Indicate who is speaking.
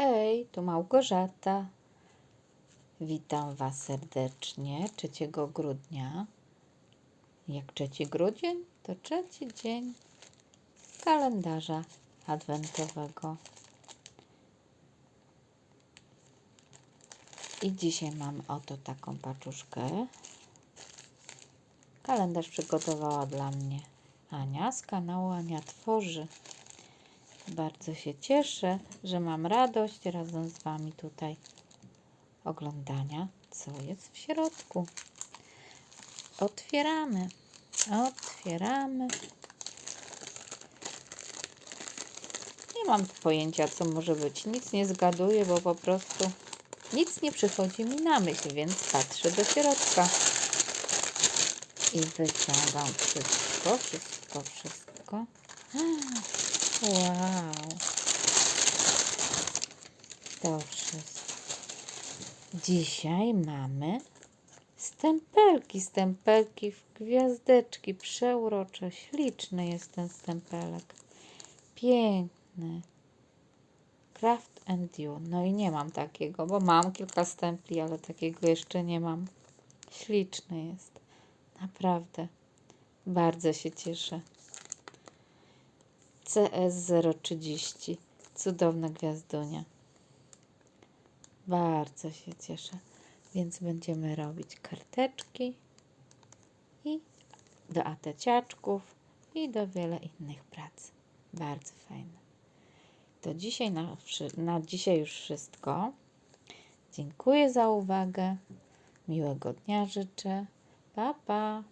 Speaker 1: Hej, tu Małgorzata. Witam Was serdecznie 3 grudnia. Jak 3 grudzień, to trzeci dzień kalendarza adwentowego. I dzisiaj mam oto taką paczuszkę. Kalendarz przygotowała dla mnie Ania z kanału Ania Tworzy. Bardzo się cieszę, że mam radość razem z Wami tutaj oglądania, co jest w środku. Otwieramy, otwieramy. Nie mam pojęcia, co może być. Nic nie zgaduję, bo po prostu nic nie przychodzi mi na myśl, więc patrzę do środka. I wyciągam wszystko, wszystko, wszystko. Wow. Dzisiaj mamy stempelki, stempelki w gwiazdeczki. Przeurocze, śliczny jest ten stempelek. Piękny. Craft and You. No i nie mam takiego, bo mam kilka stempli, ale takiego jeszcze nie mam. Śliczny jest. Naprawdę. Bardzo się cieszę. CS030. Cudowna gwiazdunia. Bardzo się cieszę. Więc będziemy robić karteczki i do ateciaczków i do wiele innych prac. Bardzo fajne. To dzisiaj na, na dzisiaj już wszystko. Dziękuję za uwagę. Miłego dnia życzę. Pa, pa.